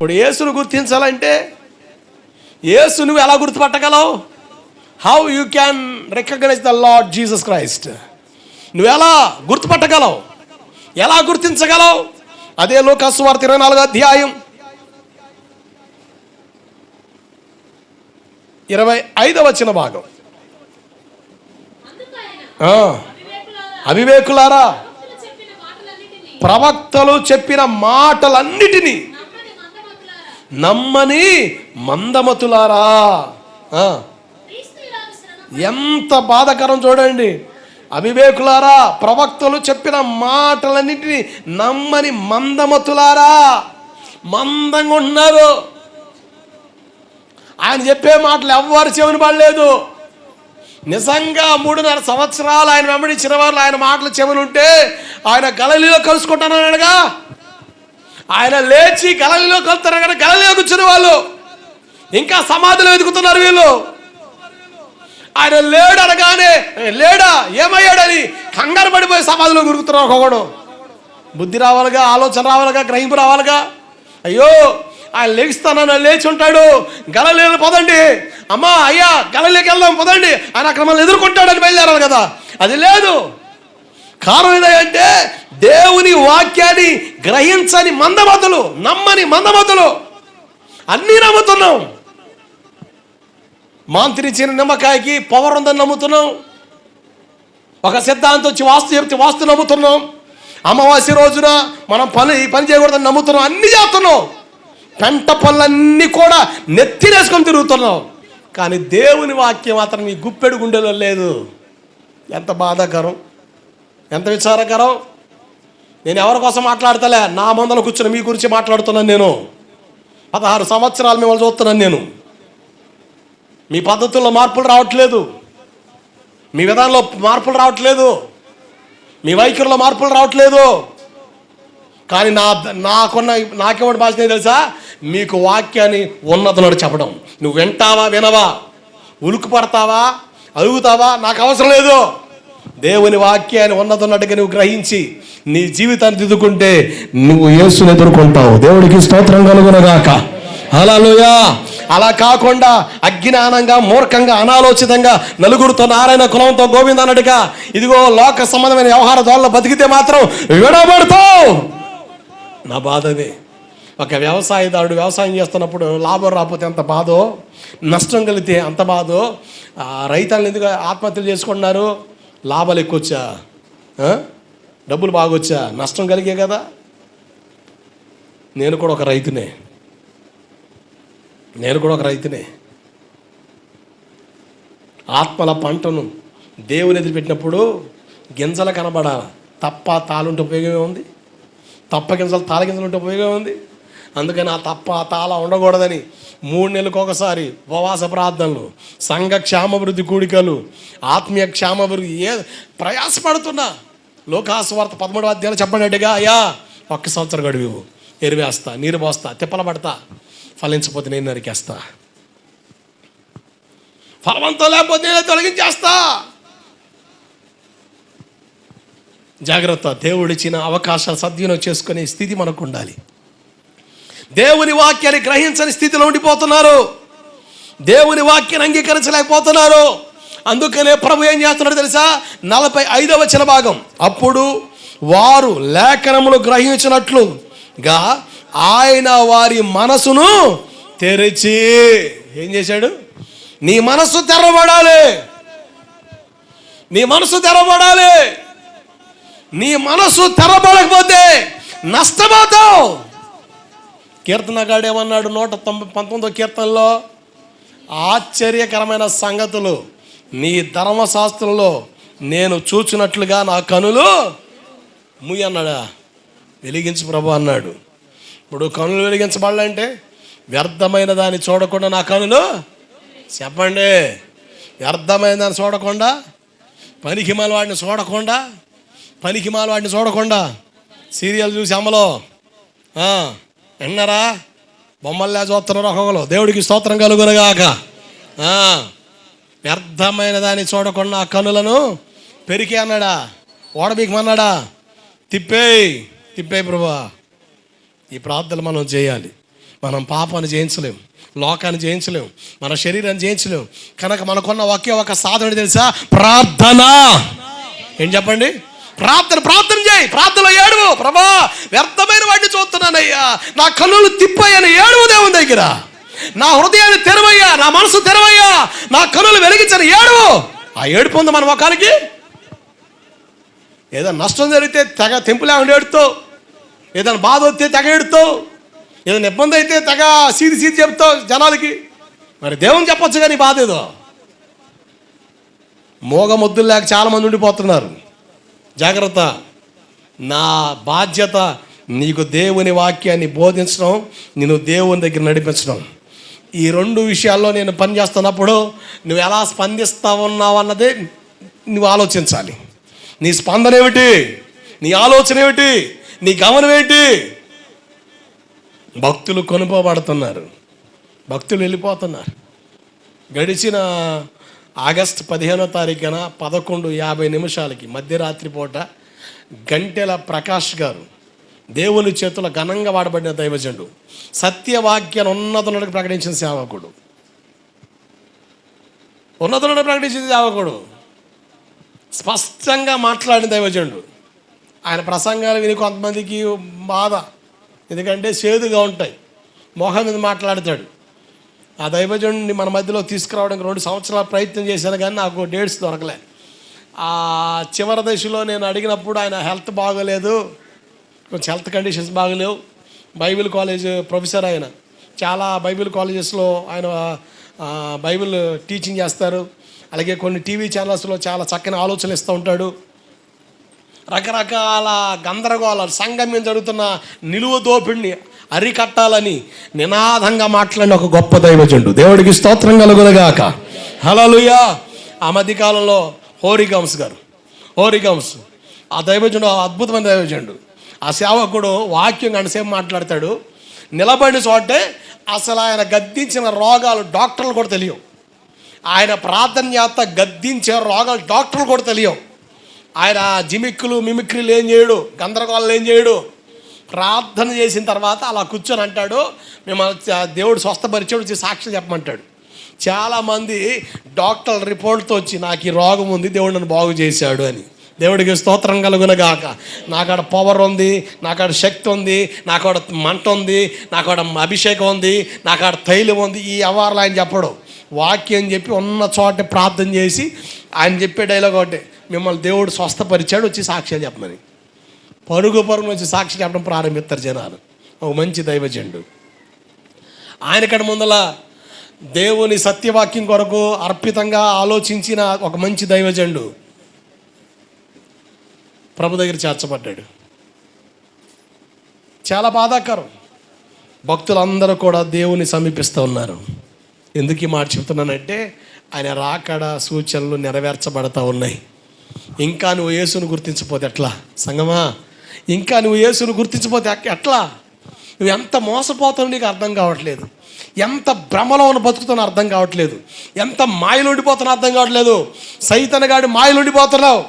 ఇప్పుడు యేసును గుర్తించాలంటే యేసు నువ్వు ఎలా గుర్తుపట్టగలవు? How you can recognise the Lord Jesus Christ నువ్వు ఎలా గుర్తుపట్టగలవు? ఎలా గుర్తించగలవు? అదే లోకాసు వార్త ఇరవై నాలుగో అధ్యాయం ఇరవై ఐదవ వచ్చిన భాగం. అవివేకులారా ప్రవక్తలు చెప్పిన మాటలన్నిటినీ నమ్మని మందమతులారా, ఎంత బాధకరం చూడండి. అవివేకులారా ప్రవక్తలు చెప్పిన మాటలన్నింటినీ నమ్మని మందమతులారా. మందంగా ఉన్నారు ఆయన చెప్పే మాటలు ఎవ్వరు చెవిని పడలేదు. నిజంగా మూడున్నర సంవత్సరాలు ఆయన వెంబడించిన వాళ్ళు ఆయన మాటలు చెవినుంటే ఆయన గలలీలో కలుసుకుంటానన్నాడుగా. ఆయన లేచి గలలీలో కలుతారు కానీ గలలీలో కూర్చుని వాళ్ళు. ఇంకా సమాధిలో వెతుకుతున్నారు వీళ్ళు. ఆయన లేడు అనగానే లేడా? ఏమయ్యాడని కంగారు పడిపోయి సమాధిలో గురుకుతున్నారు ఒక్కొక్కడు బుద్ధి రావాలిగా ఆలోచన రావాలిగా గ్రహింపు రావాలిగా. అయ్యో ఆయన లేస్తానని లేచి ఉంటాడు. గలలేలు పదండి. అమ్మా అయ్యా గలలేకి వెళ్దాం పదండి. ఆయన అక్కడ మనల్ని ఎదుర్కొంటాడని బయలుదేరాలి కదా. అది లేదు. కారణం ఏదంటే దేవుని వాక్యాన్ని గ్రహించని మందమతులు నమ్మని మందమతులు. అన్నీ నమ్ముతున్నాం. మాంత్రించిన నిమ్మకాయకి పవర్ ఉందని నమ్ముతున్నాం. ఒక సిద్ధాంతం వచ్చి వాస్తు చెప్తే వాస్తు నమ్ముతున్నాం. అమావాస్య రోజున మనం పని ఈ పని చేయకూడదని నమ్ముతున్నాం. అన్ని చేస్తున్నాం. పెంట పనులన్నీ కూడా నెత్తినేసుకొని తిరుగుతున్నాం. కానీ దేవుని వాక్యం మాత్రం ఈ గుప్పెడు గుండెలో లేదు. ఎంత బాధాకరం. ఎంత విచారకరం? నేను ఎవరి కోసం మాట్లాడతలే? నా మందలో కూర్చుని మీ గురించి మాట్లాడుతున్నాను నేను. పదహారు సంవత్సరాలు మిమ్మల్ని చూస్తున్నాను నేను. మీ పద్ధతుల్లో మార్పులు రావట్లేదు. మీ విధానంలో మార్పులు రావట్లేదు. మీ వైఖరిలో మార్పులు రావట్లేదు. కానీ నా నాకున్న నాకేమిటి భాష తెలుసా? మీకు వాక్యాన్ని ఉన్నతనాడు చెప్పడం. నువ్వు వింటావా వినవా? ఉలుకు పడతావా? అడుగుతావా? నాకు అవసరం లేదు. దేవుని వాక్యాన్ని ఉన్నదన్నట్టుగా నువ్వు గ్రహించి నీ జీవితాన్ని దిద్దుకుంటే నువ్వు యేసుని ఎదుర్కొంటావు. దేవుడికి స్తోత్రం కలుగునగాక. హల్లెలూయా. అలా కాకుండా అజ్ఞానంగా మూర్ఖంగా అనాలోచితంగా నలుగురితో నారాయణ కులంతో గోవింద అన్నట్టుగా ఇదిగో లోక సంబంధమైన వ్యవహార దోళ్ళ బతికితే మాత్రం విడబడతావు. నా బాధ ఒక వ్యవసాయదారుడు వ్యవసాయం చేస్తున్నప్పుడు లాభం రాకపోతే ఎంత బాధో నష్టం కలిగితే అంత బాధో ఆ రైతులను ఎందుకు ఆత్మహత్యలు చేసుకుంటున్నారు? లాభాలు ఎక్కువ వచ్చా డబ్బులు బాగొచ్చా? నష్టం కలిగే కదా. నేను కూడా ఒక రైతునే. నేను కూడా ఒక రైతునే. ఆత్మల పంటను దేవుని ఎదురు పెట్టినప్పుడు గింజలు కనబడాలి? తప్ప తాలుంటే ఉపయోగమే ఉంది. తప్ప గింజలు తాళ గింజలు ఉంటే ఉపయోగమే ఉంది. అందుకని ఆ తప్ప ఆ తాళ ఉండకూడదని మూడు నెలలకు ఒకసారి ఉపవాస ప్రార్థనలు సంఘ క్షేమాభివృద్ధి కూడికలు ఆత్మీయ క్షేమాభివృద్ధి ఏ ప్రయాసపడుతున్నా. లోకాసువార్త పదమూడు అధ్యాయులు చెప్పినట్టుగా అయ్యా ఒక్క సంవత్సరం గడువు ఎరివేస్తా నీరు పోస్తా తిప్పల పడతా ఫలించకపోతే నేను నరికేస్తా. ఫలవంతం లేకపోతే నేను తొలగించేస్తా. జాగ్రత్త దేవుడిచ్చిన అవకాశాలు సద్వినియోగం చేసుకునే స్థితి మనకు ఉండాలి దేవుని వాక్యాన్ని గ్రహించని స్థితిలో ఉండిపోతున్నారు. దేవుని వాక్యాన్ని అంగీకరించలేకపోతున్నారు. అందుకనే ప్రభు ఏం చేస్తున్నాడు తెలుసా? నలభై ఐదవ వచన భాగం. అప్పుడు వారు లేఖనములు గ్రహించినట్లుగా ఆయన వారి మనసును తెరిచి ఏం చేశాడు? నీ మనసు తెరబడాలి నీ మనసు తెరబడాలి నీ మనసు తెరబడకపోతే నష్టపోతావు. కీర్తనగాడు ఏమన్నాడు నూట తొంభై పంతొమ్మిదో కీర్తనలో ఆశ్చర్యకరమైన సంగతులు. నీ ధర్మశాస్త్రంలో నేను చూచినట్లుగా నా కనులు ముయ్యి అన్నాడా? వెలిగించు ప్రభు అన్నాడు. ఇప్పుడు కనులు వెలిగించబడాలంటే వ్యర్థమైన దాన్ని చూడకుండా నా కనులు చెప్పండి. వ్యర్థమైన దాన్ని చూడకుండా పనికిమాల వాడిని చూడకుండా పనికిమాల వాడిని చూడకుండా సీరియల్ చూసి అమ్మలో విన్నారా బొమ్మల్లా చూస్తున్నారు ఒక్కొక్కరు. దేవుడికి స్తోత్రం కలుగునగాక. వ్యర్థమైన దాన్ని చూడకుండా ఆ కనులను పెరికి అన్నాడా? ఓడబీకమన్నాడా? తిప్పేయి తిప్పేయి ప్రభా ఈ ప్రార్థనలు మనం చేయాలి. మనం పాపాన్ని జయించలేం లోకాన్ని జయించలేం మన శరీరాన్ని జయించలేం. కనుక మనకున్న ఒకే ఒక సాధన తెలుసా? ప్రార్థన. ఏం చెప్పండి? ప్రార్థన ప్రార్థన చేయి. ప్రార్థనలో ఏడువు ప్రభా వ్యర్థమైన తెరవయ్యా నా కన్నులు తిప్పయ్యని ఏడవ దేవుని దగ్గర. నా హృదయాన్ని తెరవయ్యా. నా మనసు తెరవయ్యా. నా కన్నులు వెలిగించని ఏడువు. ఆ ఏడుపు ఉంది మన ముఖానికి. ఏదైనా నష్టం జరిగితే తెగ తెంపులే ఉండి ఏడుతావు. ఏదైనా బాధ వస్తే తెగ ఏడుతావు. ఏదైనా ఇబ్బంది అయితే తెగ సీది సీది చెప్తావు జనాలకి. మరి దేవుని చెప్పొచ్చు కానీ బాధ ఏదో. మోగ ముద్దులు లేక చాలామంది ఉండిపోతున్నారు. జాగ్రత్త. నా బాధ్యత నీకు దేవుని వాక్యాన్ని బోధించడం నేను దేవుని దగ్గర నడిపించడం. ఈ రెండు విషయాల్లో నేను పనిచేస్తున్నప్పుడు నువ్వు ఎలా స్పందిస్తా ఉన్నావు అన్నదే నువ్వు ఆలోచించాలి. నీ స్పందన ఏమిటి? నీ ఆలోచన ఏమిటి? నీ గమనం ఏంటి భక్తులు కొనుకోబడుతున్నారు. భక్తులు వెళ్ళిపోతున్నారు. గడిచిన ఆగస్ట్ పదిహేనో తారీఖున పదకొండు యాభై నిమిషాలకి మధ్యరాత్రి పూట గంటెల ప్రకాష్ గారు దేవుని చేతుల ఘనంగా వాడబడిన దైవజనుడు. సత్యవాక్యాన్ని ఉన్నతులకు ప్రకటించిన సేవకుడు. ఉన్నతులను ప్రకటించిన సేవకుడు. స్పష్టంగా మాట్లాడిన దైవజనుడు. ఆయన ప్రసంగాలు విని కొంతమందికి బాధ. ఎందుకంటే చేదుగా ఉంటాయి. మొహం మీద మాట్లాడతాడు. ఆ దైవజనుడిని మన మధ్యలో తీసుకురావడానికి రెండు సంవత్సరాల ప్రయత్నం చేశాను కానీ నాకు డేట్స్ దొరకలే. ఆ చివరి దశలో నేను అడిగినప్పుడు ఆయన హెల్త్ బాగోలేదు. కొంచెం హెల్త్ కండిషన్స్ బాగలేవు. బైబిల్ కాలేజ్ ప్రొఫెసర్ ఆయన. చాలా బైబిల్ కాలేజెస్లో ఆయన బైబిల్ టీచింగ్ చేస్తారు. అలాగే కొన్ని టీవీ ఛానల్స్లో చాలా చక్కని ఆలోచనలు ఇస్తూ ఉంటాడు. రకరకాల గందరగోళాలు సంగమ్యం జరుగుతున్న నిలువ దోపిడిని అరికట్టాలని నినాదంగా మాట్లాడిన ఒక గొప్ప దైవజుండు దేవుడికి స్తోత్రం కలుగునగాక. హలలుయా ఆ మధ్యకాలంలో హోరిగమ్స్ గారు. హోరిగమ్స్ ఆ దైవజుడు అద్భుతమైన దైవజనుడు. ఆ సేవకుడు వాక్యం గంటసేపు మాట్లాడతాడు. నిలబడిన చోటే అసలు ఆయన గద్దించిన రోగాలు డాక్టర్లు కూడా తెలియవు. ఆయన ప్రార్థన చేత గద్దించే రోగాలు డాక్టర్లు కూడా తెలియవు. ఆయన జిమిక్కులు మిమిక్రీలు ఏం చేయడు గందరగోళాలు ఏం చేయడు. ప్రార్థన చేసిన తర్వాత అలా కూర్చొని అంటాడు మిమ్మల్ని దేవుడు స్వస్థపరిచాడు వచ్చి సాక్షి చెప్పమంటాడు. చాలామంది డాక్టర్ రిపోర్ట్తో వచ్చి నాకు ఈ రోగం ఉంది దేవుడు నన్ను బాగు చేశాడు అని. దేవుడికి స్తోత్రం కలుగునగాక. నాకాడ పవర్ ఉంది నాకాడ శక్తి ఉంది నాకాడ మంట ఉంది నాకాడ అభిషేకం ఉంది నాకాడ తైలం ఉంది ఈ అవార్లు ఆయన చెప్పడు. వాక్యం చెప్పి ఉన్న చోట ప్రార్థన చేసి ఆయన చెప్పే డైలాగ్ ఒకటి మిమ్మల్ని దేవుడు స్వస్థపరిచాడు వచ్చి సాక్ష్యాలు చెప్పమని. పరుగు పరుగు వచ్చి సాక్షి చెప్పడం ప్రారంభిస్తారు జనాలు. ఒక మంచి దైవజండు ఆయనకడ ముందల దేవుని సత్యవాక్యం కొరకు అర్పితంగా ఆలోచించిన ఒక మంచి దైవజండు ప్రభు దగ్గర చేర్చబడ్డాడు. చాలా బాధాకరం. భక్తులందరూ కూడా దేవుని సమీపిస్తూ ఉన్నారు. ఎందుకు ఈ మాట చెప్తున్నానంటే ఆయన రాకడ సూచనలు నెరవేర్చబడతా ఉన్నాయి. ఇంకా నువ్వు యేసును గుర్తించపోతే ఎట్లా? సంగమా? ఇంకా నువ్వు యేసును గుర్తించపోతే ఎట్లా? నువ్వు ఎంత మోసపోతావు నీకు అర్థం కావట్లేదు. ఎంత భ్రమలో ఉన్న బతుకుతున్నా అర్థం కావట్లేదు. ఎంత మాయలు ఉండిపోతున్నా అర్థం కావట్లేదు. సైతనగాడి మాయలు ఉండిపోతున్నావు.